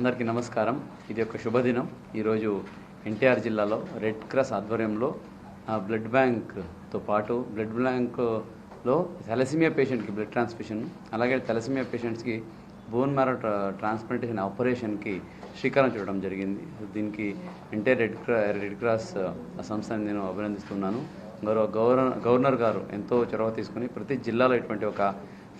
అందరికీ నమస్కారం. ఇది ఒక శుభదినం. ఈరోజు ఎన్టీఆర్ జిల్లాలో రెడ్ క్రాస్ ఆధ్వర్యంలో ఆ, బ్లడ్ బ్యాంక్తో పాటు బ్లడ్ బ్యాంక్లో థెలసిమియా పేషెంట్కి బ్లడ్ ట్రాన్స్ఫ్యూషన్ అలాగే థెలసిమియా పేషెంట్స్కి బోన్ మ్యారో ట్రాన్స్ప్లాంటేషన్ ఆపరేషన్కి శ్రీకారం చూడడం జరిగింది. దీనికి ఎన్టీఆర్ రెడ్ క్రా రెడ్ క్రాస్ ఆ, సంస్థని నేను అభినందిస్తున్నాను. గౌరవ గవర్నర్ గవర్నర్ గారు ఎంతో చొరవ తీసుకుని ప్రతి జిల్లాలో ఇటువంటి ఒక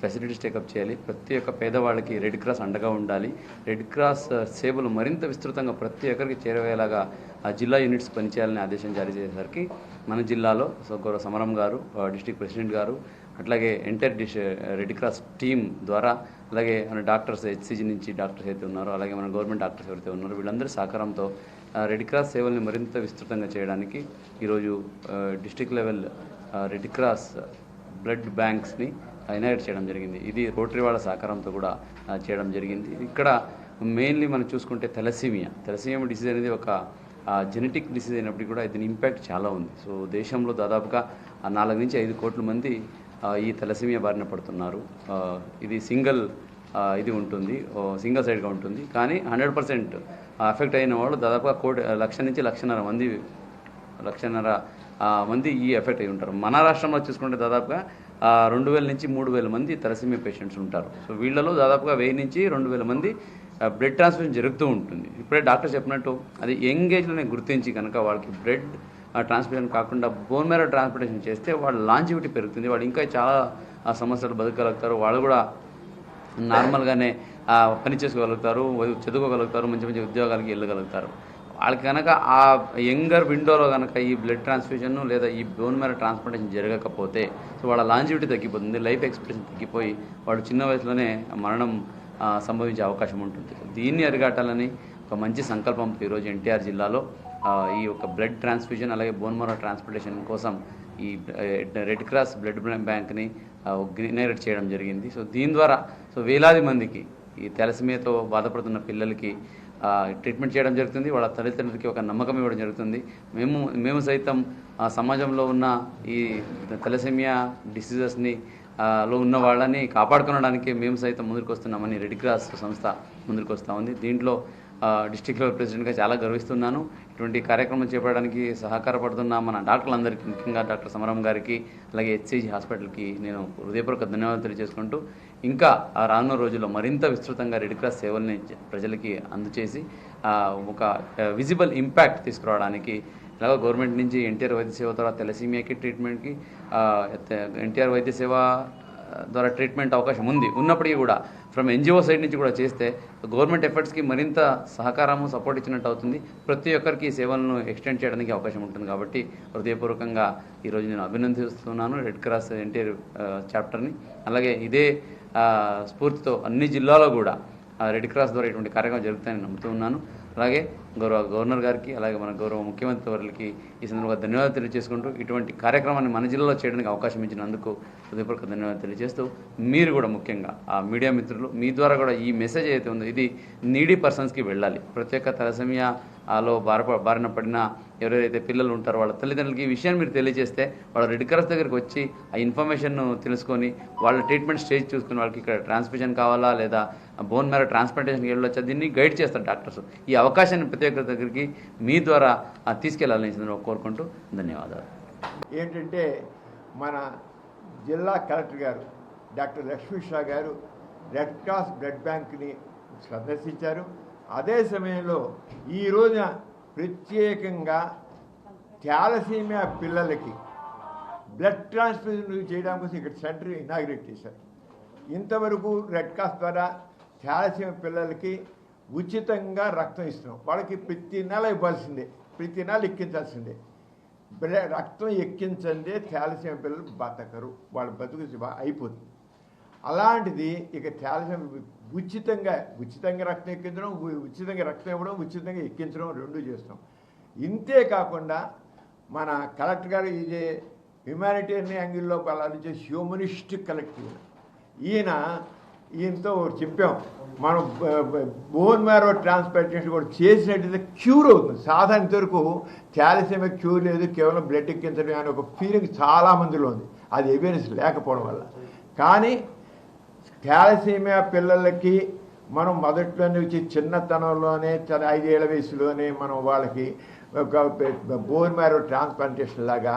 ఫెసిలిటీస్ టేకప్ చేయాలి. ప్రతి ఒక్క పేదవాళ్ళకి రెడ్ క్రాస్ అండగా ఉండాలి. రెడ్ క్రాస్ uh, సేవలు మరింత విస్తృతంగా ప్రతి ఒక్కరికి చేరవేలాగా ఆ జిల్లా యూనిట్స్ పనిచేయాలని ఆదేశం జారీ చేసేసరికి మన జిల్లాలో సో గౌరవ సమరం గారు డిస్టిక్ ప్రెసిడెంట్ గారు అట్లాగే ఎంటైర్ డిష్ రెడ్ క్రాస్ టీమ్ ద్వారా అలాగే మన డాక్టర్స్ హెచ్సిజి నుంచి డాక్టర్స్ అయితే ఉన్నారో అలాగే మన గవర్నమెంట్ డాక్టర్స్ ఎవరైతే ఉన్నారో వీళ్ళందరి సహకారంతో రెడ్ క్రాస్ సేవల్ని మరింత విస్తృతంగా చేయడానికి ఈరోజు district level red cross blood బ్యాంక్స్ని inaugurate చేయడం జరిగింది. ఇది రోటరీ వాళ్ళ సహకారంతో కూడా చేయడం జరిగింది. ఇక్కడ మెయిన్లీ మనం చూసుకుంటే తెలసీమియా తెలసీమియా డిసీజ్ అనేది ఒక జెనెటిక్ డిసీజ్ అయినప్పటికీ కూడా దీని ఇంపాక్ట్ చాలా ఉంది. సో దేశంలో దాదాపుగా నాలుగు నుంచి ఐదు కోట్ల మంది ఈ తెలసీమియా బారిన పడుతున్నారు. ఇది సింగిల్ ఇది ఉంటుంది. సింగిల్ సైడ్గా ఉంటుంది. కానీ హండ్రెడ్ పర్సెంట్ ఎఫెక్ట్ అయిన వాళ్ళు దాదాపుగా కోటి లక్ష నుంచి లక్షన్నర మంది లక్షన్నర మంది ఈ ఎఫెక్ట్ అయి ఉంటారు. మన రాష్ట్రంలో చూసుకుంటే దాదాపుగా రెండు వేల నుంచి మూడు వేల మంది తలసీమియా పేషెంట్స్ ఉంటారు. సో వీళ్ళలో దాదాపుగా వెయ్యి నుంచి రెండు వేల మంది బ్లడ్ ట్రాన్స్ఫ్యూజన్ జరుగుతూ ఉంటుంది. ఇప్పుడే డాక్టర్ చెప్పినట్టు అది యంగ్ ఏజ్లోనే గుర్తించి కనుక వాళ్ళకి బ్లడ్ ట్రాన్స్ప్లాంట్ కాకుండా బోన్ మేర ట్రాన్స్ప్లాంటేషన్ చేస్తే వాళ్ళ లాంజివిటీ పెరుగుతుంది. వాళ్ళు ఇంకా చాలా ఆ, సంవత్సరాలు బతకగలుగుతారు. వాళ్ళు కూడా నార్మల్గానే పని చేసుకోగలుగుతారు చదువుకోగలుగుతారు మంచి మంచి ఉద్యోగాలకి వెళ్ళగలుగుతారు. వాళ్ళకి కనుక ఆ యంగర్ విండోలో కనుక ఈ బ్లడ్ ట్రాన్స్ఫ్యూజన్ లేదా ఈ బోన్ మేర ట్రాన్స్ప్లాంటేషన్ జరగకపోతే సో వాళ్ళ లాంజివిటీ తగ్గిపోతుంది లైఫ్ ఎక్స్పెక్టెన్సీ తగ్గిపోయి వాడు చిన్న వయసులోనే మరణం సంభవించే అవకాశం ఉంటుంది. దీన్ని అరిగాటాలని ఒక మంచి సంకల్పంతో ఈరోజు ఎన్టీఆర్ జిల్లాలో ఈ యొక్క బ్లడ్ ట్రాన్స్ఫ్యూజన్ అలాగే బోన్ మరో ట్రాన్స్ప్లాంటేషన్ కోసం ఈ రెడ్ క్రాస్ బ్లడ్ బ్యాంక్ని ఇనాగ్రేట్ చేయడం జరిగింది. సో దీని ద్వారా సో వేలాది మందికి ఈ తెలసమీయతో బాధపడుతున్న పిల్లలకి ట్రీట్మెంట్ చేయడం జరుగుతుంది. వాళ్ళ తల్లిదండ్రులకి ఒక నమ్మకం ఇవ్వడం జరుగుతుంది. మేము మేము సైతం ఆ సమాజంలో ఉన్న ఈ తలసేమియా డిసీజెస్ని లో ఉన్న వాళ్ళని కాపాడుకోవడానికి మేము సైతం ముందుకు వస్తున్నామని రెడ్ క్రాస్ సంస్థ ముందుకు వస్తూ ఉంది. దీంట్లో డిస్టిక్ లెవెల్ ప్రెసిడెంట్గా చాలా గర్విస్తున్నాను. ఇటువంటి కార్యక్రమం చేపడడానికి సహకారపడుతున్న మన డాక్టర్లందరికీ ముఖ్యంగా డాక్టర్ సమరం గారికి అలాగే హెచ్సిజి హాస్పిటల్కి నేను హృదయపూర్వక ధన్యవాదాలు తెలియజేసుకుంటూ ఇంకా ఆ రానున్న రోజుల్లో మరింత విస్తృతంగా రెడ్ క్రాస్ సేవల్ని ప్రజలకి అందచేసి ఒక విజిబుల్ ఇంపాక్ట్ తీసుకురావడానికి ఇలాగ గవర్నమెంట్ నుంచి ఎన్టీఆర్ వైద్య సేవ ద్వారా తెలసీమియాకి ట్రీట్మెంట్కి ఎన్టీఆర్ వైద్య సేవ ద్వారా ట్రీట్మెంట్ అవకాశం ఉంది. ఉన్నప్పటికీ కూడా ఫ్రమ్ ఎన్జిఓ సైడ్ నుంచి కూడా చేస్తే గవర్నమెంట్ ఎఫర్ట్స్కి మరింత సహకారము సపోర్ట్ ఇచ్చినట్టు అవుతుంది. ప్రతి ఒక్కరికి ఈ సేవలను ఎక్స్టెండ్ చేయడానికి అవకాశం ఉంటుంది కాబట్టి హృదయపూర్వకంగా ఈరోజు నేను అభినందిస్తున్నాను రెడ్ క్రాస్ ఎన్టీఆర్ చాప్టర్ని అలాగే ఇదే స్ఫూర్తితో అన్ని జిల్లాలో కూడా ఆ రెడ్ క్రాస్ ద్వారా ఇటువంటి కార్యక్రమం జరుగుతాయని నమ్ముతూ ఉన్నాను. అలాగే గౌరవ గవర్నర్ గారికి అలాగే మన గౌరవ ముఖ్యమంత్రి వారికి ఈ సందర్భంగా ధన్యవాదాలు తెలియజేసుకుంటూ ఇటువంటి కార్యక్రమాన్ని మన జిల్లాలో చేయడానికి అవకాశం ఇచ్చినందుకు హృదయపూర్వక ధన్యవాదాలు తెలియజేస్తూ మీరు కూడా ముఖ్యంగా ఆ మీడియా మిత్రులు మీ ద్వారా కూడా ఈ మెసేజ్ ఏదైతే ఉందో ఇది నీడీ పర్సన్స్కి వెళ్ళాలి. ప్రతి ఒక్క తలసమియా ఆలో బార బారిన పడిన ఎవరైతే పిల్లలు ఉంటారో వాళ్ళ తల్లిదండ్రులకి ఈ విషయాన్ని మీరు తెలియజేస్తే వాళ్ళ రెడ్ క్రాస్ దగ్గరికి వచ్చి ఆ ఇన్ఫర్మేషన్ తెలుసుకొని వాళ్ళ ట్రీట్మెంట్ స్టేజ్ చూసుకుని వాళ్ళకి ఇక్కడ ట్రాన్స్మిషన్ కావాలా లేదా బోన్ మేర ట్రాన్స్ప్లాంటేషన్కి వెళ్ళొచ్చా? దీన్ని గైడ్ చేస్తారు డాక్టర్స్. ఈ అవకాశాన్ని ప్రతి దగ్గరికి మీ ద్వారా తీసుకెళ్ళాలని కోరుకుంటూ ధన్యవాదాలు. ఏంటంటే మన జిల్లా కలెక్టర్ గారు డాక్టర్ లక్ష్మీ షా గారు రెడ్ క్రాస్ బ్లడ్ బ్యాంక్ని సందర్శించారు. అదే సమయంలో ఈ రోజున ప్రత్యేకంగా థాలసీమియా పిల్లలకి బ్లడ్ ట్రాన్స్ఫ్యూజన్ చేయడం కోసం ఇక్కడ సెంటర్ ఇనాగ్రేట్ చేశారు. ఇంతవరకు రెడ్ క్రాస్ ద్వారా థాలసీమియా పిల్లలకి ఉచితంగా రక్తం ఇస్తున్నాం. వాళ్ళకి ప్రతి నెల ఇవ్వాల్సిందే. ప్రతి నెల ఎక్కించాల్సిందే. రక్తం ఎక్కించండి థాలసీమియా పిల్లలు బతకరు. వాళ్ళ బతుకు బా- అయిపోతుంది. అలాంటిది ఇక థాలసీమియా ఉచితంగా ఉచితంగా రక్తం ఎక్కించడం ఉచితంగా రక్తం ఇవ్వడం ఉచితంగా ఎక్కించడం రెండు చేస్తాం. ఇంతే కాకుండా మన కలెక్టర్ గారు ఇది హ్యుమానిటేరియన్ యాంగిల్లో ఆలోచించే హ్యూమనిస్టిక్ కలెక్టివ్ ఈయన ఈయనతో చెప్పాం. మనం బోన్ మ్యారో ట్రాన్స్ప్లాంటేషన్ కూడా చేసినట్టయితే క్యూర్ అవుతుంది. సాధారణ వరకు క్యాల్సియం క్యూర్ లేదు కేవలం బ్లడ్ ఎక్కించడం అనే ఒక ఫీలింగ్ చాలా మందిలో ఉంది. అది అవేర్నెస్ లేకపోవడం వల్ల. కానీ థాలసీమియా పిల్లలకి మనం మొదట్లో నుంచి చిన్నతనంలోనే ఐదేళ్ళ వయసులోనే మనం వాళ్ళకి ఒక బోన్ మ్యారో ట్రాన్స్ప్లాంటేషన్ లాగా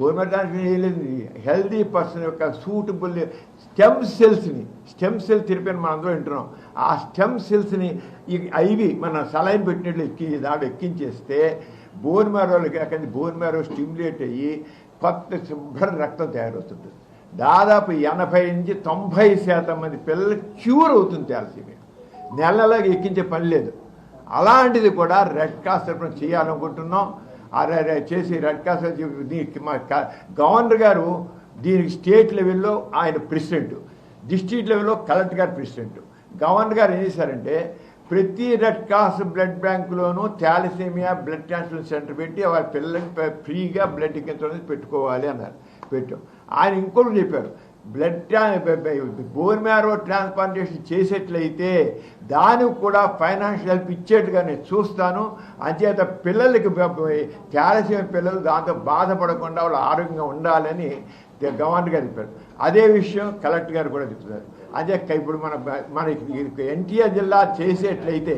government marrow transplantation healthy person యొక్క సూటబుల్ స్టెమ్ సెల్స్ని స్టెమ్ సెల్ థెరపీ అని మనం అందరూ వింటున్నాం. ఆ స్టెమ్ సెల్స్ని ఈ ఐవి మన సలైన్ పెట్టినట్లు ఎక్కి దాడు ఎక్కించేస్తే బోన్ మ్యారోలకి కాకండి బోన్ మ్యారో స్టిమ్యులేట్ అయ్యి కొత్త శుభ్ర రక్తం తయారవుతుంది. దాదాపు ఎనభై నుంచి తొంభై శాతం మంది పిల్లలు క్యూర్ అవుతుంది థాలసీమియా నెల ఎక్కించే పని లేదు. అలాంటిది కూడా రెడ్ క్రాస్ తరఫున చేయాలనుకుంటున్నాం. అరే చేసి రెడ్ క్రాస్ దీనికి మా గవర్నర్ గారు దీనికి స్టేట్ లెవెల్లో ఆయన ప్రెసిడెంట్. డిస్ట్రిక్ట్ లెవెల్లో కలెక్టర్ గారు ప్రెసిడెంట్. గవర్నర్ గారు ఏం చేశారంటే ప్రతి రెడ్ క్రాస్ బ్లడ్ బ్యాంకులోనూ థాలసీమియా బ్లడ్ ట్రాన్స్ఫర్ సెంటర్ పెట్టి వాళ్ళ పిల్లలకి ఫ్రీగా బ్లడ్ ఎక్కించడం పెట్టుకోవాలి అన్నారు. పెట్టాం. ఆయన ఇంకోటి చెప్పారు బ్లడ్ బోన్ మ్యారో ట్రాన్స్ప్లాంటేషన్ చేసేట్లయితే దానికి కూడా ఫైనాన్షియల్ హెల్ప్ ఇచ్చేట్టుగా నేను చూస్తాను. అంచేత పిల్లలకి క్యాల్సియం పిల్లలు దాంతో బాధపడకుండా వాళ్ళు ఆరోగ్యంగా ఉండాలని గవర్నర్ గారు చెప్పారు. అదే విషయం కలెక్టర్ గారు కూడా చెప్తున్నారు. అదే ఇప్పుడు మన మనకి ఎన్టీఆర్ జిల్లా చేసేట్లయితే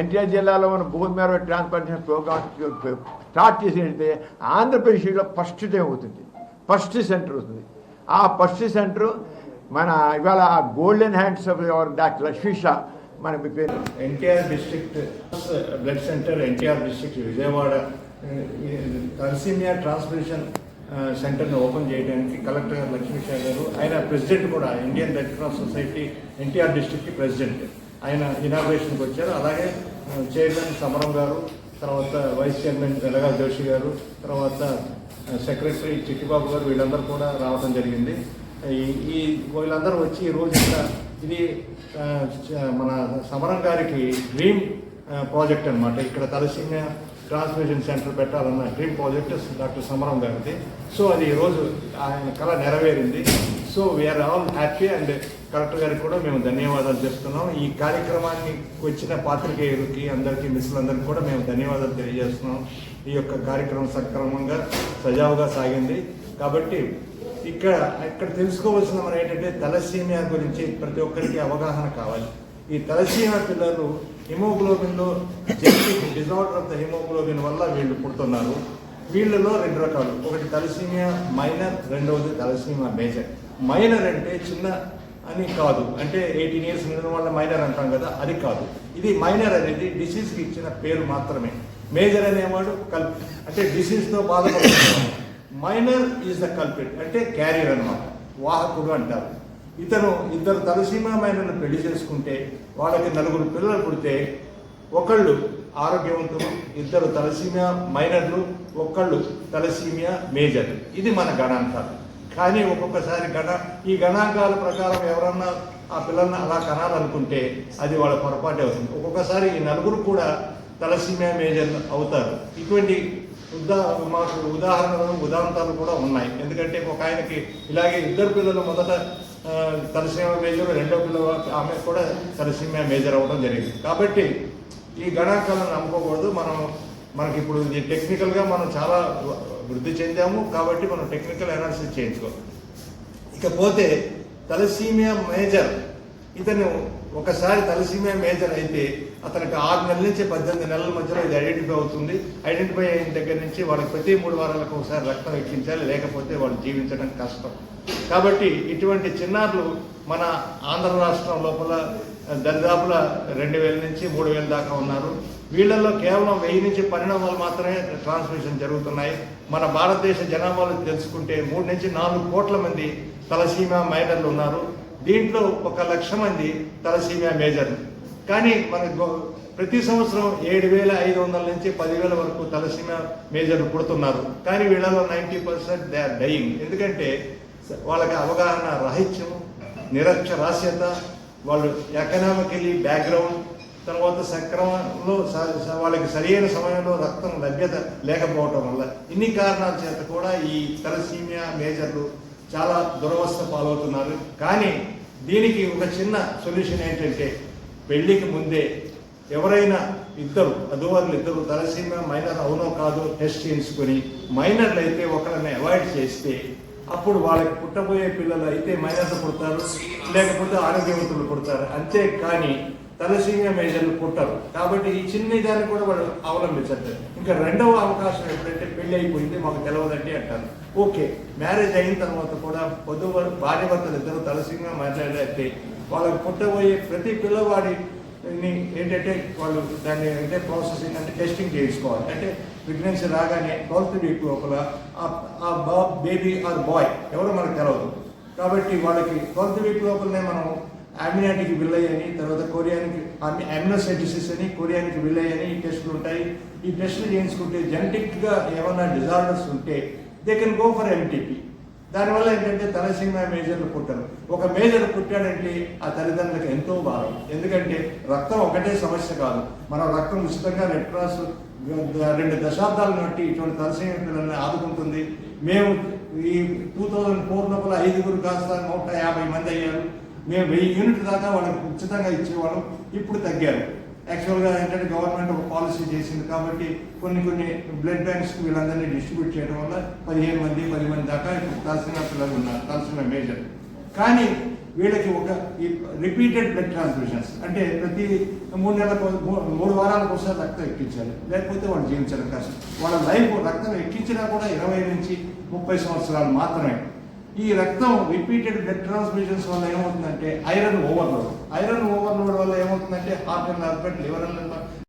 ఎన్టీఆర్ జిల్లాలో మన భూమి మేర ట్రాన్స్ప్లాంటేషన్ ప్రోగ్రామ్ స్టార్ట్ చేసినట్లయితే ఆంధ్రప్రదేశ్లో ఫస్ట్ టైం అవుతుంది. ఫస్ట్ సెంటర్ అవుతుంది. ఆ ఫస్ట్ సెంటర్ మన ఇవాళ golden hands of doctor Lakshmi Sha మన పేరు. NTR district blood centre NTR district Vijayawada thalassaemia transmission సెంటర్ని ఓపెన్ చేయడానికి కలెక్టర్ గారు లక్ష్మీషా గారు ఆయన ప్రెసిడెంట్ కూడా Indian red cross society NTR district president. ఆయన ఇనాగ్రేషన్కి వచ్చారు. అలాగే చైర్మన్ సమరం గారు తర్వాత వైస్ చైర్మన్ వెలగా జోషి గారు తర్వాత సెక్రటరీ చిట్టిబాబు గారు వీళ్ళందరూ కూడా రావడం జరిగింది. ఈ ఈ వీళ్ళందరూ వచ్చి ఈ రోజు ఇక్కడ ఇది మన సమరం గారికి డ్రీమ్ ప్రాజెక్ట్ అన్నమాట. ఇక్కడ తలసీమియా ట్రాన్స్మిషన్ సెంటర్ పెట్టాలన్న డ్రీమ్ ప్రాజెక్ట్ డాక్టర్ సమరం గారిది. సో అది ఈరోజు ఆయన కళ నెరవేరింది. So we are all happy and collector గారికి కూడా మేము ధన్యవాదాలు చెప్తున్నాం. ఈ కార్యక్రమాన్ని వచ్చిన పాత్రికేయులకి అందరికీ మిస్సులందరికీ కూడా మేము ధన్యవాదాలు తెలియజేస్తున్నాం. ఈ యొక్క కార్యక్రమం సక్రమంగా సజావుగా సాగింది. కాబట్టి ఇక్కడ ఇక్కడ తెలుసుకోవాల్సిన మనం ఏంటంటే తలసీమియా గురించి ప్రతి ఒక్కరికి అవగాహన కావాలి. ఈ తలసీమియా పిల్లలు హిమోగ్లోబిన్లో genetic disorder of the hemoglobin వల్ల వీళ్ళు పుడుతున్నారు. వీళ్ళలో రెండు రకాలు. ఒకటి తలసీమియా మైనర్ రెండవది తలసీమియా మేజర్. మైనర్ అంటే చిన్న అని కాదు. అంటే ఎయిటీన్ ఇయర్స్ నిండిన వాళ్ళ మైనర్ అంటాం కదా అది కాదు. ఇది మైనర్ అనేది డిసీజ్కి ఇచ్చిన పేరు మాత్రమే. మేజర్ అనేవాడు కల్ అంటే డిసీజ్తో బాధపడుతున్నాడు మైనర్ ఈజ్ ద కల్పిట్ అంటే క్యారియర్ అనమాట వాహకుడు అంటారు. ఇతను ఇద్దరు తలసీమా మైనర్ను పెళ్ళి చేసుకుంటే వాళ్ళకి నలుగురు పిల్లలు పుడితే ఒకళ్ళు ఆరోగ్యవంతులు ఇద్దరు తలసీమియా మైనర్లు ఒకళ్ళు తలసీమియా మేజర్ ఇది మన గణాంకాలు. కానీ ఒక్కొక్కసారి గణ ఈ గణాంకాల ప్రకారం ఎవరన్నా ఆ పిల్లల్ని అలా కనాలనుకుంటే అది వాళ్ళ పొరపాటే అవుతుంది. ఒక్కొక్కసారి ఈ నలుగురు కూడా తలసీమియా మేజర్ అవుతారు. ఇటువంటి ఉదా మాకు ఉదాహరణలు ఉదాంతాలు కూడా ఉన్నాయి. ఎందుకంటే ఒక ఆయనకి ఇలాగే ఇద్దరు పిల్లలు మొదట తలసీమియా మేజర్ రెండో పిల్లలు ఆమె కూడా తలసీమియా మేజర్ అవ్వడం జరిగింది. కాబట్టి ఈ గణాంకాలను నమ్ముకోకూడదు. మనం మనకి ఇప్పుడు టెక్నికల్గా మనం చాలా వృద్ధి చెందాము కాబట్టి మనం టెక్నికల్ అనాలిసిస్ చేయించుకోవాలి. ఇకపోతే తలసీమియా మేజర్ ఇతను ఒకసారి తలసీమియా మేజర్ అయితే అతనికి ఆరు నెలల నుంచి పద్దెనిమిది నెలల మధ్యలో ఇది ఐడెంటిఫై అవుతుంది. ఐడెంటిఫై అయిన దగ్గర నుంచి వాళ్ళకి ప్రతి మూడు వారాలకు ఒకసారి రక్తం ఎక్కించాలి లేకపోతే వాళ్ళు జీవించడం కష్టం. కాబట్టి ఇటువంటి చిన్నారులు మన ఆంధ్ర రాష్ట్రం లోపల దరిదాపుల రెండు వేల నుంచి మూడు వేల దాకా ఉన్నారు. వీళ్ళల్లో కేవలం వెయ్యి నుంచి పన్నెండు వందలు మాత్రమే ట్రాన్స్మిషన్ జరుగుతున్నాయి. మన భారతదేశ జనాభాలో తెలుసుకుంటే మూడు నుంచి నాలుగు కోట్ల మంది తలసీమా మైనర్లు ఉన్నారు. దీంట్లో ఒక లక్ష మంది తలసీమియా మేజర్లు కానీ మన ప్రతి సంవత్సరం ఏడు వేల ఐదు వందల నుంచి పదివేల వరకు తలసీమియా మేజర్లు పుడుతున్నారు. కానీ వీళ్ళలో ninety percent they are dying. ఎందుకంటే వాళ్ళకి అవగాహన రాహిత్యం నిరక్షరాస్యత వాళ్ళు ఎకనామికలీ బ్యాక్గ్రౌండ్ తర్వాత సక్రమంలో స- వాళ్ళకి సరైన సమయంలో రక్తం లభ్యత లేకపోవటం వల్ల ఇన్ని కారణాల చేత కూడా ఈ తలసీమియా మేజర్లు చాలా దురవస్థ పాలవుతున్నారు. కానీ దీనికి ఒక చిన్న సొల్యూషన్ ఏంటంటే పెళ్ళికి ముందే ఎవరైనా ఇద్దరు అదువారులు ఇద్దరు తలసీమ మైనర్ అవునో కాదో టెస్ట్ చేయించుకొని మైనర్లు అయితే ఒకరిని అవాయిడ్ చేస్తే అప్పుడు వాళ్ళకి పుట్టబోయే పిల్లలు అయితే మైనర్లు పుడతారు లేకపోతే ఆరోగ్యవంతులు పుడతారు. అంతే కానీ తలసీమియా మేజర్లు పుట్టరు. కాబట్టి ఈ చిన్న దాన్ని కూడా వాళ్ళు అవలంబించట్లేదు. ఇంకా రెండవ అవకాశం ఎప్పుడంటే పెళ్ళి అయిపోయింది మాకు తెలవదండి అంటారు. ఓకే మ్యారేజ్ అయిన తర్వాత కూడా పొద్దు భార్యభర్తలు ఇద్దరు తలసీమియా మాట్లాడితే వాళ్ళకి పుట్టబోయే ప్రతి పిల్లవాడి ఏంటంటే వాళ్ళు దాన్ని అంటే ప్రాసెసింగ్ అంటే టెస్టింగ్ చేయించుకోవాలి. అంటే ప్రెగ్నెన్సీ రాగానే ట్వెల్త్ వీక్ లోపల ఆ- బా బేబీ ఆర్ బాయ్ ఎవరో మనకు తెలవదు. కాబట్టి వాళ్ళకి ట్వెల్త్ వీక్ లోపలనే మనం అమినాటికి విల్లయ్య అని తర్వాత కొరియానికి అమినోసైటిసిస్ అని కొరియానికి విల్లయ్య అని ఈ టెస్టులు ఉంటాయి. ఈ టెస్టులు చేయించుకుంటే జెనెటిక్గా ఏమైనా డిజార్డర్స్ ఉంటే they can go for MTP దానివల్ల ఏంటంటే తలసీమ మేజర్లు పుట్టారు. ఒక మేజర్ పుట్టాడంటే ఆ తల్లిదండ్రులకు ఎంతో బాధ ఎందుకంటే రక్తం ఒకటే సమస్య కాదు. మనం రక్తం ఉచితంగా రెడ్ క్రాస్ రెండు దశాబ్దాల నాటి ఇటువంటి తలసీమ పిల్లల్ని ఆదుకుంటుంది. మేము ఈ టూ థౌజండ్ ఫోర్ లోపల ఐదుగురు కాస్త నూట యాభై మంది అయ్యారు. మేము వెయ్యి యూనిట్ దాకా వాళ్ళకి ఉచితంగా ఇచ్చేవాళ్ళం. ఇప్పుడు తగ్గారు. యాక్చువల్గా ఏంటంటే గవర్నమెంట్ ఒక పాలసీ చేసింది కాబట్టి కొన్ని కొన్ని బ్లడ్ బ్యాంక్స్కి వీళ్ళందరినీ డిస్ట్రిబ్యూట్ చేయడం వల్ల పదిహేను మంది పది మంది దాకా ఇప్పుడు తలసిన పిల్లలు ఉన్నారు తలసిన మేజర్. కానీ వీళ్ళకి ఒక ఈ రిపీటెడ్ బ్లడ్ ట్రాన్స్ఫ్యూషన్స్ అంటే ప్రతి మూడు నెలలకు మూడు వారాలకు ఒకసారి రక్తం ఎక్కించాలి. లేకపోతే వాళ్ళు జీవించడం కష్టం. వాళ్ళ లైఫ్ రక్తం ఎక్కించినా కూడా ఇరవై నుంచి ముప్పై సంవత్సరాలు మాత్రమే. ఈ రక్తం రిపీటెడ్ బ్లడ్ ట్రాన్స్మిషన్స్ వల్ల ఏమవుతుందంటే ఐరన్ ఓవర్లోడ్ ఐరన్ ఓవర్లోడ్ వల్ల ఏమవుతుందంటే heart and heart liver and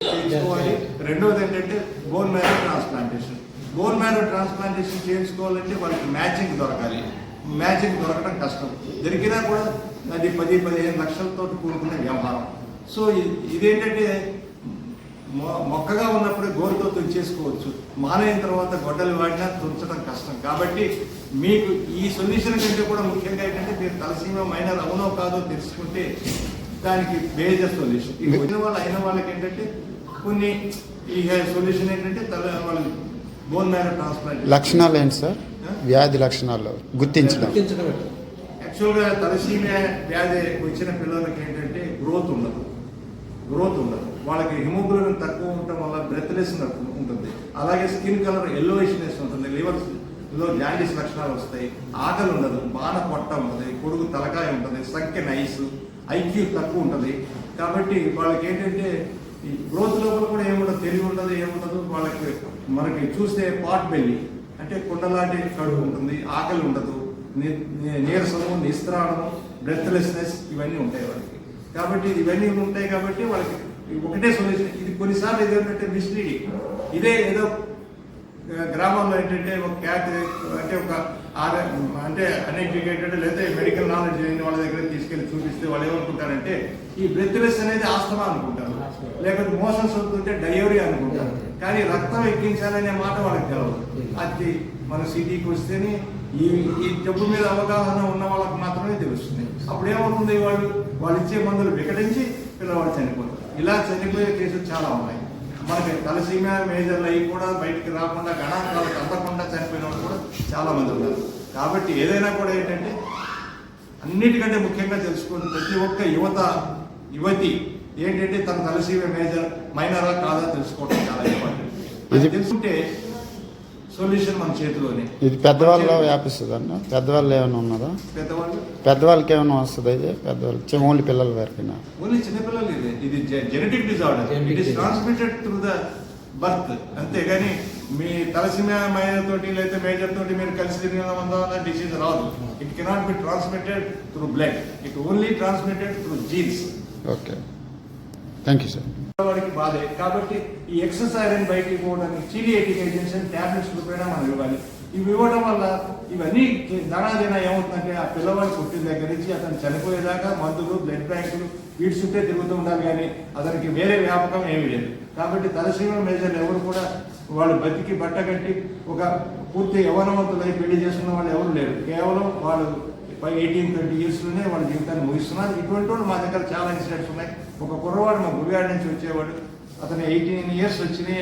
చేయించుకోవాలి రెండవది ఏంటంటే bone marrow transplantation bone marrow transplantation చేయించుకోవాలంటే వాళ్ళకి మ్యాచింగ్ దొరకాలి. మ్యాచింగ్ దొరకడం కష్టం. దొరికినా కూడా అది పది పదిహేను లక్షలతో కూడుకున్న వ్యవహారం. సో ఇదేంటంటే మొ- మొక్కగా ఉన్నప్పుడే గోరుతో తుంచేసుకోవచ్చు. మానైన తర్వాత గొడ్డలు వాడినా తుంచడం కష్టం. కాబట్టి మీకు ఈ సొల్యూషన్ కంటే కూడా ముఖ్యంగా ఏంటంటే మీరు తలసీమ మైనర్ అవునో కాదో తెలుసుకుంటే దానికి మేజర్ సొల్యూషన్ ఈ వచ్చిన వాళ్ళు అయిన వాళ్ళకి ఏంటంటే కొన్ని ఈ సొల్యూషన్ ఏంటంటే తల వాళ్ళు బోన్ మ్యారో ట్రాన్స్ప్లాంట్ లక్షణాలు ఏంటి సార్? వ్యాధి లక్షణాలు గుర్తించడం. యాక్చువల్గా తలసీమియా వ్యాధి వచ్చిన పిల్లలకి ఏంటంటే గ్రోత్ ఉండదు. గ్రోత్ ఉండదు. వాళ్ళకి హిమోగ్లోబిన్ తక్కువ ఉండటం వల్ల బ్రెత్లెస్ ఉంటుంది. అలాగే స్కిన్ కలర్ ఎల్లోయిష్నెస్ ఉంటుంది లివర్ లో జాండీస్ లక్షణాలు వస్తాయి ఆకలి ఉండదు బాణ పొట్ట ఉంటుంది కొడుకు తలకాయ ఉంటుంది సంఖ్య నైస్ ఐక్యూ తక్కువ ఉంటుంది. కాబట్టి వాళ్ళకి ఏంటంటే ఈ గ్రోత్ లోపల కూడా ఏముండదు తెలివి ఉండదు ఏముండదు వాళ్ళకి మనకి చూస్తే పాట్ బెల్లి అంటే కుండలాంటి కడుపు ఉంటుంది ఆకలి ఉండదు నీరసము నిస్త్రాణము బ్రెత్లెస్నెస్ ఇవన్నీ ఉంటాయి వాళ్ళకి. కాబట్టి ఇవన్నీ ఉంటాయి కాబట్టి వాళ్ళకి ఒకటే సొల్యూషన్ ఇది కొన్నిసార్లు ఏదంటే మిస్లీడింగ్ ఇదే ఏదో గ్రామంలో ఏంటంటే ఒక క్యాత్ అంటే ఒక అంటే అన్ఎడ్యుకేటెడ్ లేదా మెడికల్ నాలెడ్జ్ లేని వాళ్ళ దగ్గర తీసుకెళ్ళి చూపిస్తే వాళ్ళు ఏమనుకుంటారంటే ఈ బ్రెత్లెస్ అనేది ఆస్తమా అనుకుంటారు. లేకపోతే మోషన్స్ అవుతుంటే డయోరీ అనుకుంటారు. కానీ రక్తం ఎక్కించాలనే మాట వాళ్ళకి తెలవదు. అది మన సిటీకి వస్తేనే ఈ ఈ జబ్బు మీద అవగాహన ఉన్న వాళ్ళకి మాత్రమే తెలుస్తుంది. అప్పుడు ఏమవుతుంది వాళ్ళు? వాళ్ళు ఇచ్చే మందులు వికటించి పిల్లవాడు చనిపోతారు. ఇలా చనిపోయే కేసులు చాలా ఉన్నాయి. మనకి తలసీమియా మేజర్లు అవి కూడా బయటికి రాకుండా గణాంకాలకు అందకుండా చనిపోయిన వాళ్ళు కూడా చాలా మంది ఉన్నారు. కాబట్టి ఏదైనా కూడా ఏంటంటే అన్నిటికంటే ముఖ్యంగా తెలుసుకోండి ప్రతి ఒక్క యువత యువతి ఏంటంటే తన తలసీమియా మేజర్ మైనరా కాదా తెలుసుకోవడం చాలా ఇంపార్టెంట్. తెలుసుకుంటే సొల్యూషన్ మన చేతిలోనే. ఇది పెద్దవాళ్ళలో వ్యాపిస్తుంది అన్న పెద్దవాళ్ళు ఏమైనా ఉన్నదా పెద్దవాళ్ళు? పెద్దవాళ్ళకి ఏమైనా వస్తుంది ఇది? పెద్దవాళ్ళు. ఓన్లీ పిల్లల వరకునా ఓన్లీ చిన్నపిల్లలు ఇది. ఇది genetic disorder it is transmitted through the birth అంతేగాని మీ తలసిమియా మైనర్ తోటి లేదా మేజర్ తోటి మీరు కలిసి వల్ల డిసీజ్ రాదు. It cannot be transmitted through blood it only transmitted through genes okay thank you sir వాడికి బాధే. కాబట్టి ఈ ఎక్సెస్ ఐరన్ బయటికి పోవడానికి చీలియేటిక్ ఏజెంట్స్ అని ట్యాబ్లెట్స్ రూపేణా మనం ఇవ్వాలి. ఇవి ఇవ్వడం వల్ల ఇవన్నీ ధనాదిన ఏమవుతుందంటే ఆ పిల్లవాడు పుట్టిన దగ్గర నుంచి అతను చనిపోయేదాకా మందులు బ్లడ్ బ్యాంకులు వీటి చుట్టే తిరుగుతూ ఉండాలి కానీ అతనికి వేరే వ్యాపకం ఏమీ లేదు. కాబట్టి తలసీమ మేజర్లు ఎవరు కూడా వాళ్ళు బతికి బట్ట కట్టి ఒక పూర్తి యవనవంతులై పెళ్ళి చేసుకున్న వాళ్ళు ఎవరు లేరు. కేవలం వాళ్ళు ఎయిటీన్ ట్వంటీ ఇయర్స్లోనే వాళ్ళ జీవితాన్ని ముగిస్తున్నారు. ఇటువంటి వాళ్ళు మా దగ్గర చాలా ఇన్సిడెంట్స్ ఉన్నాయి. ఒక కుర్రవాడు మా గుడివాడ నుంచి వచ్చేవాడు. అతను ఎయిటీన్ ఇయర్స్ వచ్చినాయి